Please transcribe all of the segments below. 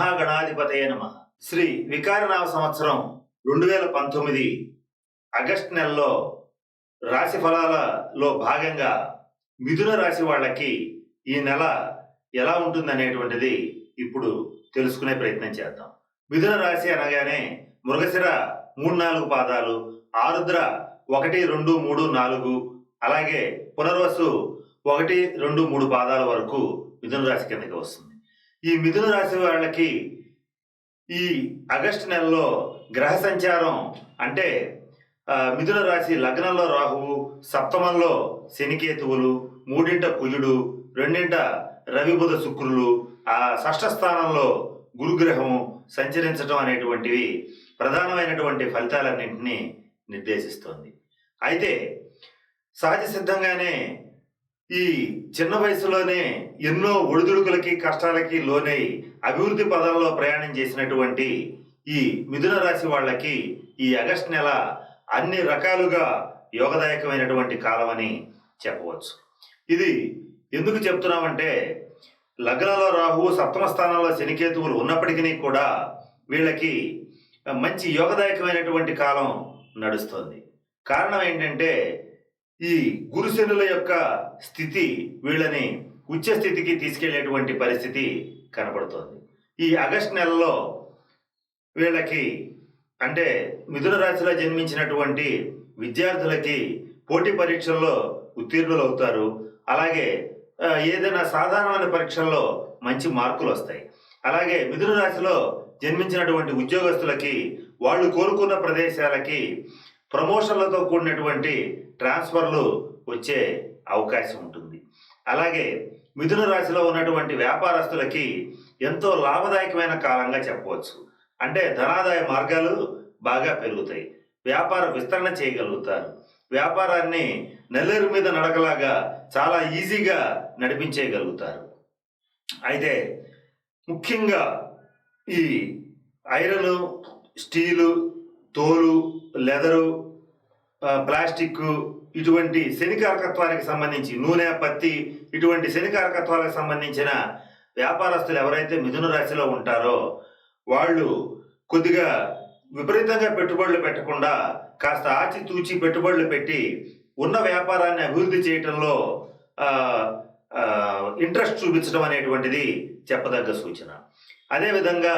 మహాగణాధిపతయ నమ. శ్రీ వికారనామ సంవత్సరం రెండు వేల పంతొమ్మిది ఆగస్ట్ నెలలో రాశి ఫలాలలో భాగంగా మిథున రాశి వాళ్ళకి ఈ నెల ఎలా ఉంటుంది అనేటువంటిది ఇప్పుడు తెలుసుకునే ప్రయత్నం చేద్దాం. మిథున రాశి అనగానే మృగశిర మూడు నాలుగు పాదాలు ఆరుద్ర ఒకటి రెండు మూడు నాలుగు అలాగే పునర్వసు ఒకటి రెండు మూడు పాదాల వరకు మిథున రాశి కిందకి వస్తుంది. ఈ మిథున రాశి వాళ్ళకి ఈ ఆగస్టు నెలలో గ్రహ సంచారం అంటే మిథున రాశి లగ్నంలో రాహువు సప్తమంలో శనికేతువులు మూడింట కుజుడు రెండింట రవిబుధ శుక్రులు ఆ షష్ఠ స్థానంలో గురుగ్రహం సంచరించడం అనేటువంటివి ప్రధానమైనటువంటి ఫలితాలన్నింటినీ నిర్దేశిస్తోంది. అయితే సహజ సిద్ధంగానే ఈ చిన్న వయసులోనే ఎన్నో ఒడిదుడుకులకి కష్టాలకి లోనై అభివృద్ధి పదంలో ప్రయాణం చేసినటువంటి ఈ మిథున రాశి వాళ్ళకి ఈ ఆగస్ట్ నెల అన్ని రకాలుగా యోగదాయకమైనటువంటి కాలం అని చెప్పవచ్చు. ఇది ఎందుకు చెప్తున్నామంటే లగ్నంలో రాహు సప్తమ స్థానంలో శనికేతువులు ఉన్నప్పటికీ కూడా వీళ్ళకి మంచి యోగదాయకమైనటువంటి కాలం నడుస్తుంది. కారణం ఏంటంటే ఈ గురుశనుల యొక్క స్థితి వీళ్ళని ఉచ్చ స్థితికి తీసుకెళ్ళేటువంటి పరిస్థితి కనబడుతోంది. ఈ ఆగస్ట్ నెలలో వీళ్ళకి అంటే మిథున రాశిలో జన్మించినటువంటి విద్యార్థులకి పోటీ పరీక్షల్లో ఉత్తీర్ణులు అవుతారు అలాగే ఏదైనా సాధారణమైన పరీక్షల్లో మంచి మార్కులు వస్తాయి. అలాగే మిథున రాశిలో జన్మించినటువంటి ఉద్యోగస్తులకి వాళ్ళు కోరుకున్న ప్రదేశాలకి ప్రమోషన్లతో కూడినటువంటి ట్రాన్స్ఫర్లు వచ్చే అవకాశం ఉంటుంది. అలాగే మిథున రాశిలో ఉన్నటువంటి వ్యాపారస్తులకి ఎంతో లాభదాయకమైన కాలంగా చెప్పవచ్చు. అంటే ధనాదాయ మార్గాలు బాగా పెరుగుతాయి. వ్యాపార విస్తరణ చేయగలుగుతారు. వ్యాపారాన్ని నెల్లేరు మీద నడకలాగా చాలా ఈజీగా నడిపించేయగలుగుతారు. అయితే ముఖ్యంగా ఈ ఐరన్ స్టీలు తోలు లెదరు ప్లాస్టిక్ ఇటువంటి శనికారకత్వానికి సంబంధించి నూనె పత్తి ఇటువంటి శనికారకత్వాలకు సంబంధించిన వ్యాపారస్తులు ఎవరైతే మిథున రాశిలో ఉంటారో వాళ్ళు కొద్దిగా విపరీతంగా పెట్టుబడులు పెట్టకుండా కాస్త ఆచితూచి పెట్టుబడులు పెట్టి ఉన్న వ్యాపారాన్ని అభివృద్ధి చేయటంలో ఇంట్రెస్ట్ చూపించడం అనేటువంటిది చెప్పదగ్గ సూచన. అదేవిధంగా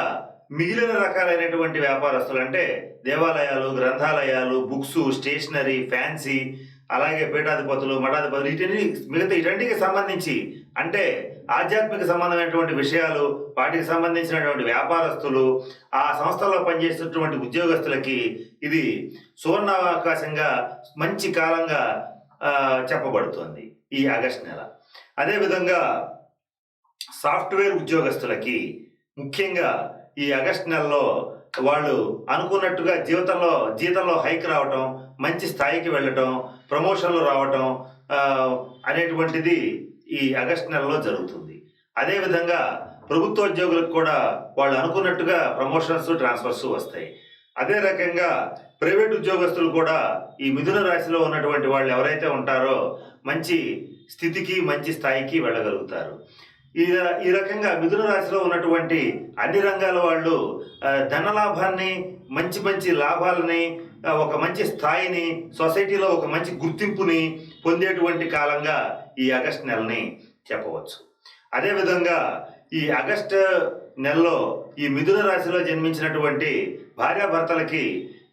మిగిలిన రకాలైనటువంటి వ్యాపారస్తులు అంటే దేవాలయాలు గ్రంథాలయాలు బుక్స్ స్టేషనరీ ఫ్యాన్సీ అలాగే పీఠాధిపతులు మఠాధిపతులు వీటిని మిగతా ఇటువంటికి సంబంధించి అంటే ఆధ్యాత్మిక సంబంధమైనటువంటి విషయాలు వాటికి సంబంధించినటువంటి వ్యాపారస్తులు ఆ సంస్థల్లో పనిచేస్తున్నటువంటి ఉద్యోగస్తులకి ఇది సువర్ణావకాశంగా మంచి కాలంగా చెప్పబడుతుంది ఈ ఆగస్ట్ నెల. అదేవిధంగా సాఫ్ట్వేర్ ఉద్యోగస్తులకి ముఖ్యంగా ఈ ఆగస్ట్ నెలలో వాళ్ళు అనుకున్నట్టుగా జీవితంలో జీతంలో హైక్ రావటం మంచి స్థాయికి వెళ్ళటం ప్రమోషన్లు రావటం అనేటువంటిది ఈ ఆగస్ట్ నెలలో జరుగుతుంది. అదేవిధంగా ప్రభుత్వ ఉద్యోగులకు కూడా వాళ్ళు అనుకున్నట్టుగా ప్రమోషన్స్ ట్రాన్స్ఫర్స్ వస్తాయి. అదే రకంగా ప్రైవేట్ ఉద్యోగస్తులు కూడా ఈ మిథున రాశిలో ఉన్నటువంటి వాళ్ళు ఎవరైతే ఉంటారో మంచి స్థితికి మంచి స్థాయికి వెళ్ళగలుగుతారు. ఈ ఈ రకంగా మిథున రాశిలో ఉన్నటువంటి అన్ని రంగాల వాళ్ళు ధన లాభాన్ని మంచి మంచి లాభాలని ఒక మంచి స్థాయిని సొసైటీలో ఒక మంచి గుర్తింపుని పొందేటువంటి కాలంగా ఈ ఆగస్ట్ నెలని చెప్పవచ్చు. అదేవిధంగా ఈ ఆగస్ట్ నెలలో ఈ మిథున రాశిలో జన్మించినటువంటి భార్యాభర్తలకి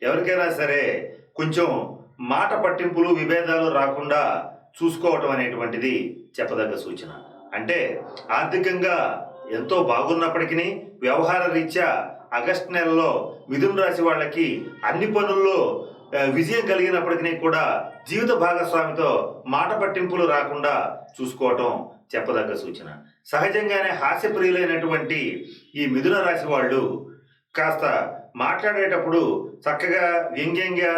ఎవరికైనా సరే కొంచెం మాట పట్టింపులు విభేదాలు రాకుండా చూసుకోవటం అనేటువంటిది చెప్పదగ్గ సూచన. అంటే ఆర్థికంగా ఎంతో బాగున్నప్పటికీ వ్యవహార రీత్యా ఆగస్ట్ నెలలో మిథున రాశి వాళ్ళకి అన్ని పనుల్లో విజయం కలిగినప్పటికీ కూడా జీవిత భాగస్వామితో మాట పట్టింపులు రాకుండా చూసుకోవటం చెప్పదగ్గ సూచన. సహజంగానే హాస్యప్రియులైనటువంటి ఈ మిథున రాశి వాళ్ళు కాస్త మాట్లాడేటప్పుడు చక్కగా వ్యంగ్యంగా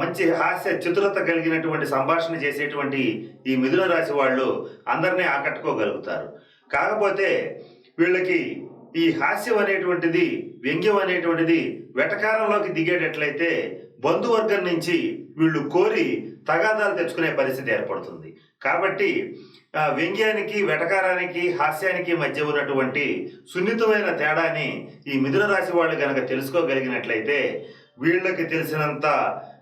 మంచి హాస్య చతురత కలిగినటువంటి సంభాషణ చేసేటువంటి ఈ మిథున రాశి వాళ్ళు అందరినీ ఆకట్టుకోగలుగుతారు. కాకపోతే వీళ్ళకి ఈ హాస్యం అనేటువంటిది వ్యంగ్యం అనేటువంటిది వెటకారంలోకి దిగేటట్లయితే బంధువర్గం నుంచి వీళ్ళు కోరి తగాదాలు తెచ్చుకునే పరిస్థితి ఏర్పడుతుంది. కాబట్టి వ్యంగ్యానికి వెటకారానికి హాస్యానికి మధ్య ఉన్నటువంటి సున్నితమైన తేడాని ఈ మిథున రాశి వాళ్ళు కనుక తెలుసుకోగలిగినట్లయితే వీళ్ళకి తెలిసినంత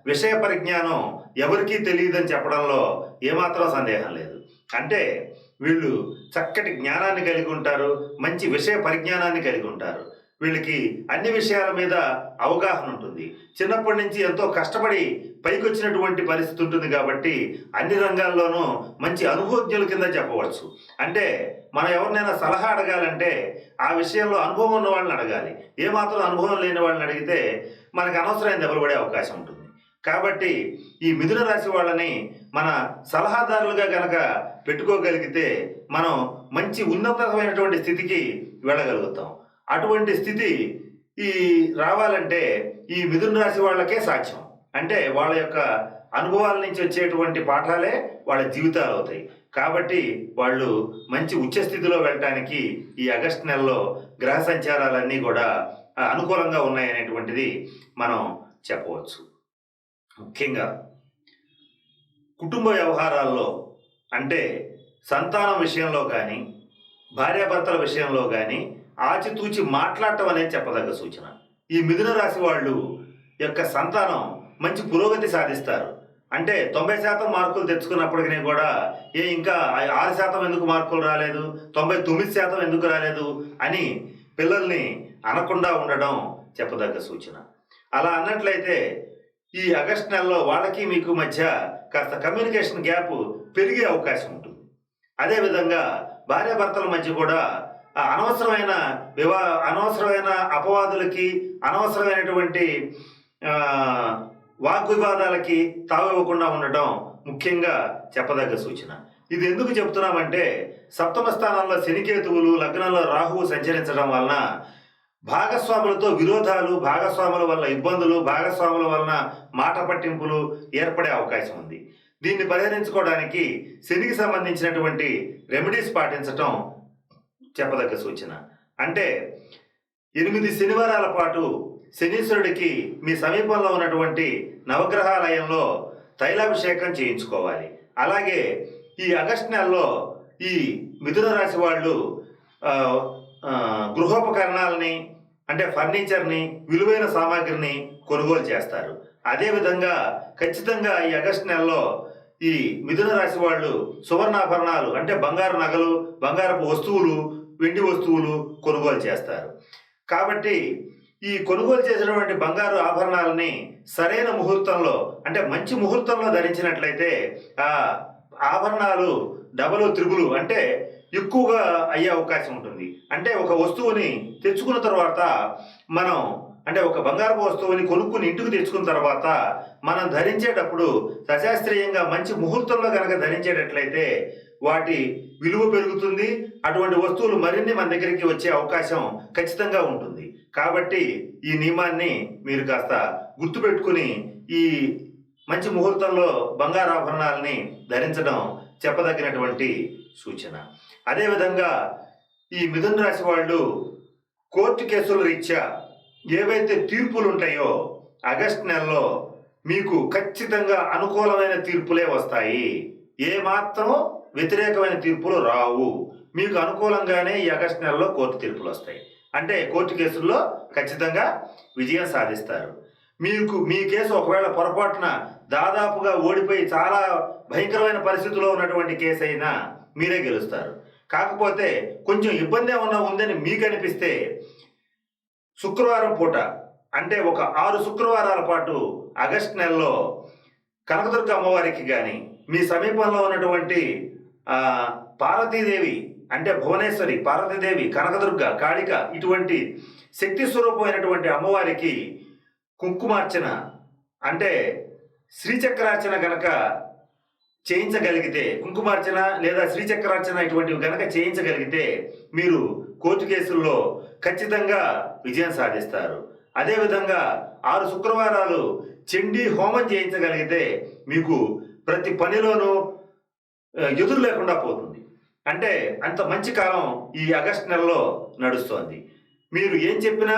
విషయ పరిజ్ఞానం ఎవరికీ తెలియదని చెప్పడంలో ఏమాత్రం సందేహం లేదు. అంటే వీళ్ళు చక్కటి జ్ఞానాన్ని కలిగి ఉంటారు మంచి విషయ పరిజ్ఞానాన్ని కలిగి ఉంటారు. వీళ్ళకి అన్ని విషయాల మీద అవగాహన ఉంటుంది. చిన్నప్పటి నుంచి ఎంతో కష్టపడి పైకి వచ్చినటువంటి పరిస్థితి ఉంటుంది కాబట్టి అన్ని రంగాల్లోనూ మంచి అనుభవజ్ఞుల కింద చెప్పవచ్చు. అంటే మనం ఎవరినైనా సలహా అడగాలంటే ఆ విషయంలో అనుభవం ఉన్న వాళ్ళని అడగాలి. ఏమాత్రం అనుభవం లేని వాళ్ళని అడిగితే మనకు అనవసరమైన దెబ్బలు పడే అవకాశం ఉంటుంది. కాబట్టి ఈ మిథున రాశి వాళ్ళని మన సలహాదారులుగా గనక పెట్టుకోగలిగితే మనం మంచి ఉన్నతమైనటువంటి స్థితికి వెళ్ళగలుగుతాం. అటువంటి స్థితి ఈ రావాలంటే ఈ మిథున రాశి వాళ్ళకే సాధ్యం. అంటే వాళ్ళ యొక్క అనుభవాల నుంచి వచ్చేటువంటి పాఠాలే వాళ్ళ జీవితాలు అవుతాయి. కాబట్టి వాళ్ళు మంచి ఉచ్చ స్థితిలో వెళ్ళటానికి ఈ ఆగస్టు నెలలో గ్రహ సంచారాలన్నీ కూడా అనుకూలంగా ఉన్నాయనేటువంటిది మనం చెప్పవచ్చు. ముఖ్యంగా కుటుంబ వ్యవహారాల్లో అంటే సంతానం విషయంలో కానీ భార్యాభర్తల విషయంలో కానీ ఆచితూచి మాట్లాడటం అనేది చెప్పదగ్గ సూచన. ఈ మిథున రాశి వాళ్ళు యొక్క సంతానం మంచి పురోగతి సాధిస్తారు. అంటే తొంభై శాతం మార్కులు తెచ్చుకున్నప్పటికీ కూడా ఏ ఇంకా ఆరు శాతం ఎందుకు మార్కులు రాలేదు? తొంభై తొమ్మిది శాతం ఎందుకు రాలేదు? అని పిల్లల్ని అనకుండా ఉండడం చెప్పదగ్గ సూచన. అలా అన్నట్లయితే ఈ ఆగస్ట్ నెలలో వాళ్ళకి మీకు మధ్య కాస్త కమ్యూనికేషన్ గ్యాప్ పెరిగే అవకాశం ఉంటుంది. అదేవిధంగా భార్యాభర్తల మధ్య కూడా అనవసరమైన వివా అనవసరమైన అపవాదులకి అనవసరమైనటువంటి వాగ్ వాగ్వివాదాలకి తావివ్వకుండా ఉండటం ముఖ్యంగా చెప్పదగ్గ సూచన. ఇది ఎందుకు చెప్తున్నామంటే సప్తమ స్థానంలో శనికేతువులు లగ్నంలో రాహువు సంచరించడం వలన భాగస్వాములతో విరోధాలు భాగస్వాముల వల్ల ఇబ్బందులు భాగస్వాముల వలన మాట పట్టింపులు ఏర్పడే అవకాశం ఉంది. దీన్ని పరిహరించుకోవడానికి శనికి సంబంధించినటువంటి రెమెడీస్ పాటించటం చెప్పదగ్గ సూచన. అంటే ఎనిమిది శనివారాల పాటు శనీశ్వరుడికి మీ సమీపంలో ఉన్నటువంటి నవగ్రహాలయంలో తైలాభిషేకం చేయించుకోవాలి. అలాగే ఈ ఆగస్ట్ నెలలో ఈ మిథున రాశి వాళ్ళు గృహోపకరణాలని అంటే ఫర్నిచర్ని విలువైన సామాగ్రిని కొనుగోలు చేస్తారు. అదేవిధంగా ఖచ్చితంగా ఈ ఆగస్ట్ నెలలో ఈ మిథున రాశి వాళ్ళు సువర్ణాభరణాలు అంటే బంగారు నగలు బంగారపు వస్తువులు వెండి వస్తువులు కొనుగోలు చేస్తారు. కాబట్టి ఈ కొనుగోలు చేసినటువంటి బంగారు ఆభరణాలని సరైన ముహూర్తంలో అంటే మంచి ముహూర్తంలో ధరించినట్లయితే ఆ ఆభరణాలు డబలు త్రిబులు అంటే ఎక్కువగా అయ్యే అవకాశం ఉంటుంది. అంటే ఒక వస్తువుని తెచ్చుకున్న తర్వాత మనం అంటే ఒక బంగారపు వస్తువుని కొనుక్కుని ఇంటికి తెచ్చుకున్న తర్వాత మనం ధరించేటప్పుడు సశాస్త్రీయంగా మంచి ముహూర్తంలో కనుక ధరించేటట్లయితే వాటి విలువ పెరుగుతుంది. అటువంటి వస్తువులు మరిన్ని మన దగ్గరికి వచ్చే అవకాశం ఖచ్చితంగా ఉంటుంది. కాబట్టి ఈ నియమాన్ని మీరు కాస్త గుర్తుపెట్టుకుని ఈ మంచి ముహూర్తంలో బంగారు ఆభరణాలని ధరించడం చెప్పదగినటువంటి సూచన. అదేవిధంగా ఈ మిథున రాశి వాళ్ళు కోర్టు కేసుల రీత్యా ఏవైతే తీర్పులు ఉంటాయో ఆగస్ట్ నెలలో మీకు ఖచ్చితంగా అనుకూలమైన తీర్పులే వస్తాయి. ఏమాత్రం వ్యతిరేకమైన తీర్పులు రావు. మీకు అనుకూలంగానే ఈ ఆగస్ట్ నెలలో కోర్టు తీర్పులు వస్తాయి. అంటే కోర్టు కేసుల్లో ఖచ్చితంగా విజయం సాధిస్తారు. మీకు మీ కేసు ఒకవేళ పొరపాటున దాదాపుగా ఓడిపోయి చాలా భయంకరమైన పరిస్థితిలో ఉన్నటువంటి కేసు అయినా మీరే గెలుస్తారు. కాకపోతే కొంచెం ఇబ్బంది ఏమన్నా ఉందని మీకు అనిపిస్తే శుక్రవారం పూట అంటే ఒక ఆరు శుక్రవారాల పాటు ఆగస్ట్ నెలలో కనకదుర్గ అమ్మవారికి కానీ మీ సమీపంలో ఉన్నటువంటి పార్వతీదేవి అంటే భువనేశ్వరి పార్వతీదేవి కనకదుర్గ కాళిక ఇటువంటి శక్తి స్వరూపమైనటువంటి అమ్మవారికి కుంకుమార్చన అంటే శ్రీచక్రార్చన గనక చేయించగలిగితే కుంకుమార్చన లేదా శ్రీచక్రార్చన ఇటువంటివి గనక చేయించగలిగితే మీరు కోర్టు కేసుల్లో ఖచ్చితంగా విజయం సాధిస్తారు. అదేవిధంగా ఆరు శుక్రవారాలు చెండి హోమం చేయించగలిగితే మీకు ప్రతి పనిలోనూ ఎదురు లేకుండా పోతుంది. అంటే అంత మంచి కాలం ఈ ఆగస్ట్ నెలలో నడుస్తోంది. మీరు ఏం చెప్పినా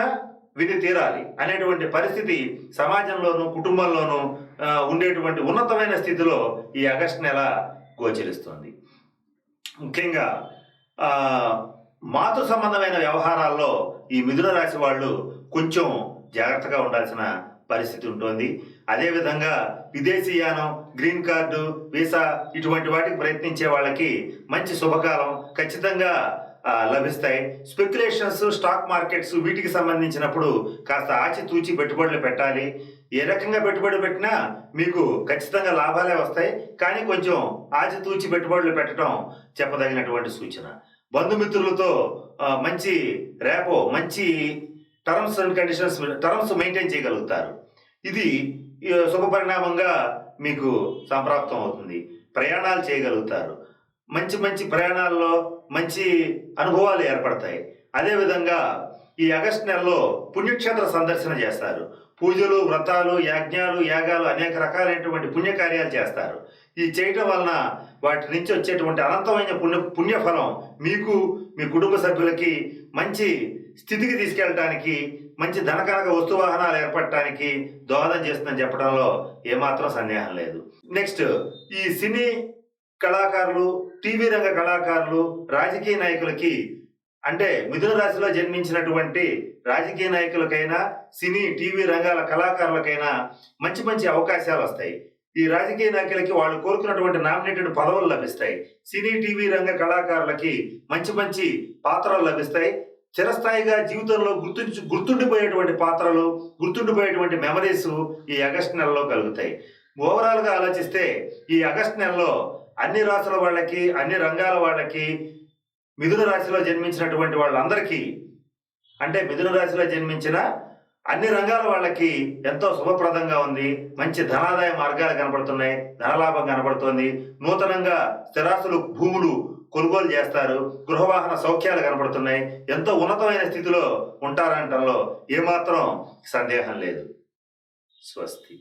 విని తీరాలి అనేటువంటి పరిస్థితి సమాజంలోనూ కుటుంబంలోనూ ఉండేటువంటి ఉన్నతమైన స్థితిలో ఈ ఆగస్టు నెల గోచరిస్తుంది. ముఖ్యంగా మాతృ సంబంధమైన వ్యవహారాల్లో ఈ మిథున రాశి వాళ్ళు కొంచెం జాగ్రత్తగా ఉండాల్సిన పరిస్థితి ఉంటుంది. అదేవిధంగా విదేశీయానం గ్రీన్ కార్డు వీసా ఇటువంటి వాటికి ప్రయత్నించే వాళ్ళకి మంచి శుభకాలం. ఖచ్చితంగా లభిస్తాయి. స్పెక్యులేషన్స్ స్టాక్ మార్కెట్స్ వీటికి సంబంధించినప్పుడు కాస్త ఆచితూచి పెట్టుబడులు పెట్టాలి. ఏ రకంగా పెట్టుబడి పెట్టినా మీకు ఖచ్చితంగా లాభాలే వస్తాయి. కానీ కొంచెం ఆచితూచి పెట్టుబడులు పెట్టడం చెప్పదగినటువంటి సూచన. బంధుమిత్రులతో మంచి రేపో మంచి terms and conditions terms maintain చేయగలుగుతారు. ఇది ఈ, శుభ పరిణామంగా మీకు సంప్రాప్తం అవుతుంది. ప్రయాణాలు చేయగలుగుతారు. మంచి మంచి ప్రయాణాల్లో మంచి అనుభవాలు ఏర్పడతాయి. అదేవిధంగా ఈ ఆగస్టు నెలలో పుణ్యక్షేత్ర సందర్శన చేస్తారు. పూజలు వ్రతాలు యాజ్ఞాలు యాగాలు అనేక రకాలైనటువంటి పుణ్యకార్యాలు చేస్తారు. ఈ చేయటం వలన వాటి నుంచి వచ్చేటువంటి అనంతమైన పుణ్య పుణ్యఫలం మీకు మీ కుటుంబ సభ్యులకి మంచి స్థితికి తీసుకెళ్ళటానికి మంచి ధనకనక వస్తు వాహనాలు ఏర్పడటానికి దోహదం చేస్తుందని చెప్పడంలో ఏమాత్రం సందేహం లేదు. నెక్స్ట్ ఈ సినీ కళాకారులు టీవీ రంగ కళాకారులు రాజకీయ నాయకులకి అంటే మిథున రాశిలో జన్మించినటువంటి రాజకీయ నాయకులకైనా సినీ టీవీ రంగాల కళాకారులకైనా మంచి మంచి అవకాశాలు వస్తాయి. ఈ రాజకీయ నాయకులకి వాళ్ళు కోరుకున్నటువంటి నామినేటెడ్ పదవులు లభిస్తాయి. సినీ టీవీ రంగ కళాకారులకి మంచి మంచి పాత్రలు లభిస్తాయి. చిరస్థాయిగా జీవితంలో గుర్తు గుర్తుండిపోయేటువంటి పాత్రలు గుర్తుండిపోయేటువంటి మెమరీస్ ఈ ఆగస్ట్ నెలలో కలుగుతాయి. ఓవరాల్గా ఆలోచిస్తే ఈ ఆగస్ట్ నెలలో అన్ని రాసుల వాళ్ళకి అన్ని రంగాల వాళ్ళకి మిథున రాశిలో జన్మించినటువంటి వాళ్ళందరికీ అంటే మిథున రాశిలో జన్మించిన అన్ని రంగాల వాళ్ళకి ఎంతో శుభప్రదంగా ఉంది. మంచి ధనాదాయ మార్గాలు కనబడుతున్నాయి. ధనలాభం కనబడుతోంది. నూతనంగా స్థిరాస్తులు భూములు కొనుగోలు చేస్తారు. గృహవాహన సౌఖ్యాలు కనబడుతున్నాయి. ఎంతో ఉన్నతమైన స్థితిలో ఉంటారంటంలో ఏమాత్రం సందేహం లేదు. స్వస్తి.